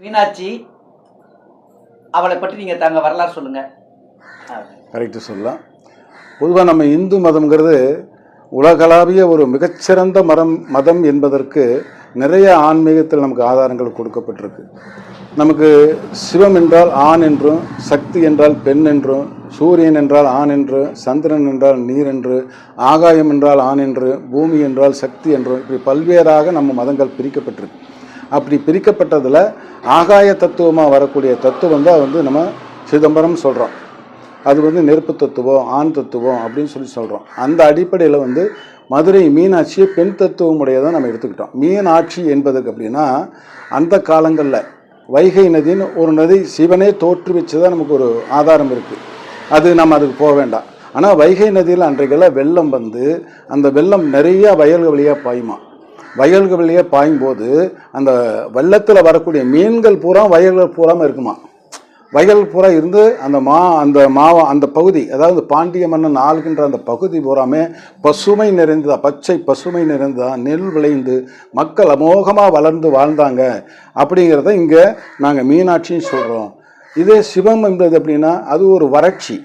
மீனாட்சி அவளை பற்றி நீங்கள் தாங்க வரலாறு சொல்லுங்க. ஆ. கரெக்டு சொல்லலாம். பொதுவாக நம்ம இந்து மதம்ங்கிறது உலகளாவிய ஒரு மிகச்சிறந்த மரம் மதம் என்பதற்கு நிறைய ஆன்மீகத்தில் நமக்கு ஆதாரங்கள் கொடுக்கப்பட்டிருக்கு. நமக்கு சிவம் என்றால் ஆண் என்றும் சக்தி என்றால் பெண் என்றும் சூரியன் என்றால் ஆண் என்று சந்திரன் என்றால் நீர் என்று ஆகாயம் என்றால் ஆண் என்று பூமி என்றால் சக்தி என்றும் இப்படி பல்வேறாக நம்ம மதங்கள் பிரிக்கப்பட்டிருக்கு. அப்படி பிரிக்கப்பட்டதில் ஆகாய தத்துவமாக வரக்கூடிய தத்துவம் தான் வந்து நம்ம சிதம்பரம் சொல்கிறோம் அது வந்து நெருப்பு தத்துவம் ஆண் தத்துவம் அப்படின்னு சொல்லி சொல்கிறோம் அந்த அடிப்படையில் வந்து மதுரை மீனாட்சியை பெண் தத்துவம் நம்ம எடுத்துக்கிட்டோம். மீனாட்சி என்பதுக்கு அப்படின்னா அந்த காலங்களில் வைகை நதின்னு ஒரு நதி சிவனே தோற்றுவிச்சதாக தான் நமக்கு ஒரு ஆதாரம் இருக்குது அது நம்ம அதுக்கு போக வேண்டாம். ஆனால் வைகை நதியில் அன்றைக்கெல்லாம் வெள்ளம் வந்து அந்த வெள்ளம் நிறையா வயல்கள் வழியாக பாயுமா? வயல்கள் பாயும் பாயும்போது அந்த வெள்ளத்தில் வரக்கூடிய மீன்கள் பூரா வயல்கள் பூராமல் இருக்குமா? வயல் பூரா இருந்து அந்த மா அந்த மாவா அந்த பகுதி அதாவது பாண்டிய மன்னன் ஆளுகின்ற அந்த பகுதி பூராமே பசுமை நிறைந்ததா பச்சை பசுமை நிறைந்ததா நெல் விளைந்து மக்கள் அமோகமாக வளர்ந்து வாழ்ந்தாங்க அப்படிங்கிறத இங்கே நாங்கள் மீனாட்சின்னு சொல்கிறோம் இதே சிவம் என்பது எப்படின்னா அது ஒரு வறட்சி.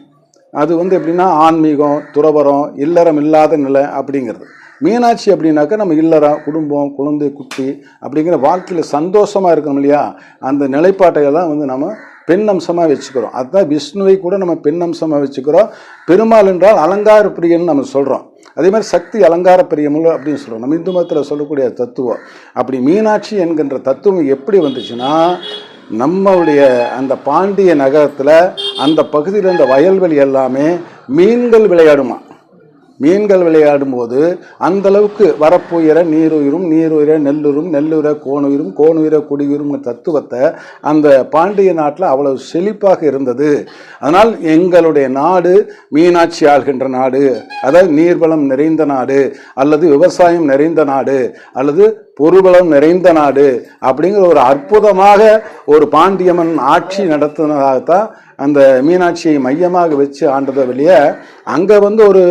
அது வந்து எப்படின்னா ஆன்மீகம் துறவரம் இல்லறம் இல்லாத நிலை அப்படிங்கிறது. மீனாட்சி அப்படின்னாக்கா நம்ம இல்லறம் குடும்பம் குழந்தை குட்டி அப்படிங்கிற வாழ்க்கையில் சந்தோஷமாக இருக்கணும் இல்லையா? அந்த நிலைப்பாட்டையெல்லாம் வந்து நம்ம பெண் அம்சமாக வச்சுக்கிறோம். அதுதான் விஷ்ணுவை கூட நம்ம பெண் அம்சமாக வச்சுக்கிறோம். பெருமாள் என்றால் அலங்கார பிரியன்னு நம்ம சொல்கிறோம் அதே மாதிரி சக்தி அலங்கார பிரியமுள்ள அப்படின்னு சொல்கிறோம் நம்ம இந்து மதத்தில் சொல்லக்கூடிய தத்துவம். அப்படி மீனாட்சி என்கின்ற தத்துவம் எப்படி வந்துச்சுன்னா நம்மளுடைய அந்த பாண்டிய நகரத்தில் அந்த பகுதியில் இருந்த வயல்வெளி எல்லாமே மீன்கள் விளையாடுமா? மீன்கள் விளையாடும்போது அந்த அளவுக்கு வரப்புயிர நீருயிரும் நீருயிர நெல்லுரும் நெல்லுயிர கோணுயிரும் கோணுயிர குடியுரும் தத்துவத்தை அந்த பாண்டிய நாட்டில் அவ்வளவு செழிப்பாக இருந்தது. அதனால் எங்களுடைய நாடு மீனாட்சி ஆள்கின்ற நாடு அதாவது நீர்வளம் நிறைந்த நாடு அல்லது விவசாயம் நிறைந்த நாடு அல்லது பொருள்வளம் நிறைந்த நாடு அப்படிங்கிற ஒரு அற்புதமாக ஒரு பாண்டியம்மன் ஆட்சி நடத்தினதாகத்தான் அந்த மீனாட்சியை மையமாக வச்சு ஆண்டதை வெளியே அங்கே வந்து ஒரு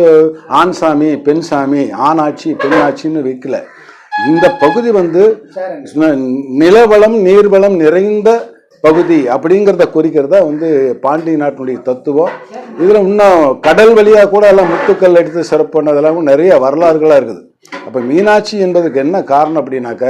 ஆண் சாமி பெண் சாமி ஆணாட்சி பெண்ணாட்சின்னு வைக்கல. இந்த பகுதி வந்து நிலவளம் நீர்வளம் நிறைந்த பகுதி அப்படிங்கிறத குறிக்கிறதா வந்து பாண்டிய நாட்டினுடைய தத்துவம். இதில் இன்னும் கடல் வழியாக கூட எல்லாம் முத்துக்கள் எடுத்து சிறப்பு பண்ணதெல்லாம் நிறைய வரலாறுகளாக இருக்குது. அப்போ மீனாட்சி என்பதுக்கு என்ன காரணம் அப்படின்னாக்க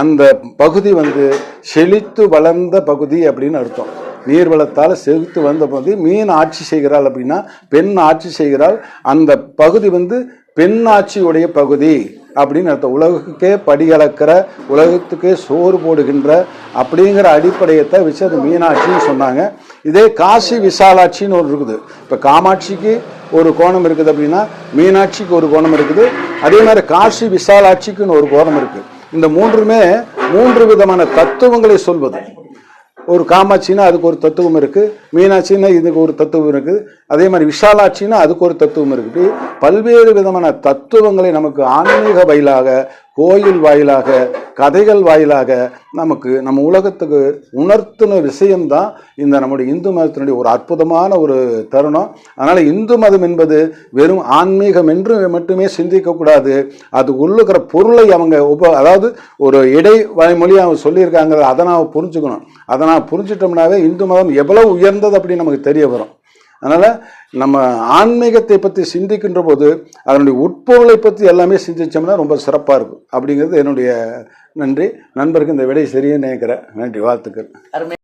அந்த பகுதி வந்து செழித்து வளர்ந்த பகுதி அப்படின்னு அர்த்தம். நீர்வளத்தால் செழித்து வந்த பகுதி மீன் ஆட்சி செய்கிறாள் அப்படின்னா பெண் ஆட்சி செய்கிறாள். அந்த பகுதி வந்து பெண் ஆட்சியுடைய பகுதி அப்படின்னு அர்த்தம். உலகுக்கே படிகலக்கிற உலகத்துக்கே சோறு போடுகின்ற அப்படிங்கிற அடிப்படையத்தை வச்சு அது மீனாட்சின்னு சொன்னாங்க. இதே காசி விசாலாட்சின்னு ஒரு இருக்குது. இப்போ காமாட்சிக்கு ஒரு கோணம் இருக்குது அப்படின்னா மீனாட்சிக்கு ஒரு கோணம் இருக்குது. அதே மாதிரி காசி விசாலாட்சிக்குன்னு ஒரு கோரம் இருக்குது இந்த மூன்றுமே மூன்று விதமான தத்துவங்களை சொல்வது. ஒரு காமாட்சின்னா அதுக்கு ஒரு தத்துவம் இருக்குது மீனாட்சின்னா இதுக்கு ஒரு தத்துவம் இருக்குது அதே மாதிரி விஷாலாட்சின்னா அதுக்கு ஒரு தத்துவம் இருக்குது பல்வேறு விதமான தத்துவங்களை நமக்கு ஆன்மீக பயிலாக கோயில் வாயிலாக கதைகள் வாயிலாக நமக்கு நம்ம உலகத்துக்கு உணர்த்தின விஷயம்தான் இந்த நம்முடைய இந்து மதத்தினுடைய ஒரு அற்புதமான ஒரு தருணம். அதனால் இந்து மதம் என்பது வெறும் ஆன்மீகம் என்று மட்டுமே சிந்திக்கக்கூடாது அது உள்ளுக்கிற பொருளை அவங்க உப அதாவது ஒரு இடை வாய்மொழி அவங்க சொல்லியிருக்காங்க அதை நான் புரிஞ்சுக்கணும். அதை நான் புரிஞ்சிட்டோம்னாவே இந்து மதம் எவ்வளவு உயர்ந்தது அப்படின்னு நமக்கு தெரிய வரும். அதனால் நம்ம ஆன்மீகத்தை பற்றி சிந்திக்கின்ற போது அதனுடைய உட்பொருளை பற்றி எல்லாமே சிந்திச்சோம்னா ரொம்ப சிறப்பாக இருக்கும். அப்படிங்கிறது என்னுடைய நன்றி. நண்பருக்கு இந்த விடை சரின்னு நினைக்கிறேன். நன்றி. வாழ்த்துக்கள். அருமை.